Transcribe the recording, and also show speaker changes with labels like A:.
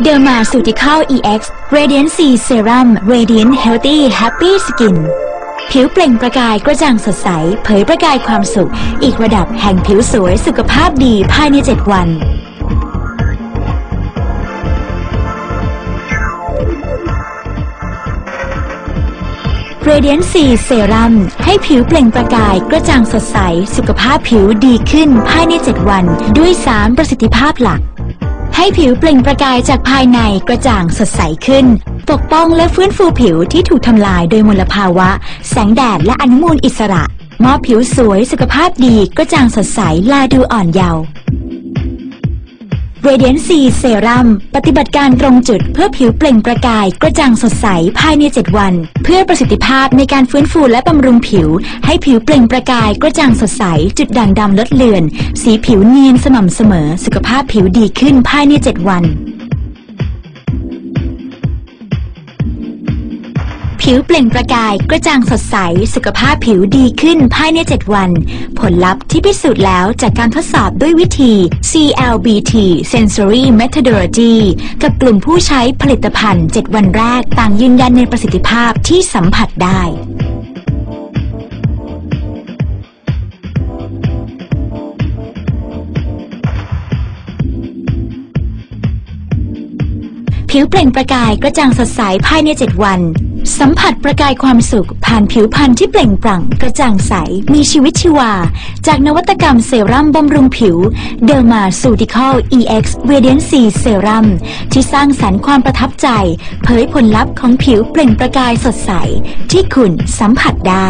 A: Dermaceutical EX Radiant C Serum Radiant Healthy Happy Skin ผิวเปล่งประกายกระจ่างสดใส เผยประกายความสุข อีกระดับแห่งผิวสวยสุขภาพดีภายใน 7 วัน Radiant C Serum ให้ผิวเปล่งประกายกระจ่างสดใส สุขภาพผิวดีขึ้นภายใน 7 วัน ด้วย 3 ประสิทธิภาพหลัก ให้ผิวเปล่งประกายจากภายในกระจ่างสดใสขึ้น ปกป้องและฟื้นฟูผิวที่ถูกทำลายโดยมลภาวะ แสงแดดและอนุมูลอิสระ มอบผิวสวยสุขภาพดีกระจ่างสดใสลาดูอ่อนเยาว์ เรเดียนซีเซรัมปฏิบัติการตรงจุดเพื่อผิวเปล่งประกายกระจ่างสดใสภายใน 7 วัน เพื่อประสิทธิภาพในการฟื้นฟูและบำรุงผิว ให้ผิวเปล่งประกายกระจ่างสดใส จุดด่างดำลดเลือน สีผิวเนียนสม่ำเสมอ สุขภาพผิวดีขึ้นภายใน 7 วัน ผิวเปล่งประกายกระจ่างสดใส สุขภาพผิวดีขึ้นภายใน 7 วัน ผลลัพธ์ที่พิสูจน์แล้วจากการทดสอบด้วยวิธี CLBT Sensory Methodology กับกลุ่มผู้ใช้ผลิตภัณฑ์ 7 วันแรกต่างยืนยันในประสิทธิภาพที่สัมผัสได้ผิวเปล่งประกายกระจ่างสดใสภายใน 7 วัน สัมผัสประกายความสุข ผ่านผิวพรรณที่เปล่งปลั่ง กระจ่างใส มีชีวิตชีวา จากนวัตกรรมเซรั่มบำรุงผิว Derma s u t i c a l EX Radiant C Serum ที่สร้างสรรค์ความประทับใจ เผยผลลัพธ์ของผิวเปล่งประกายสดใส ที่คุณสัมผัสได้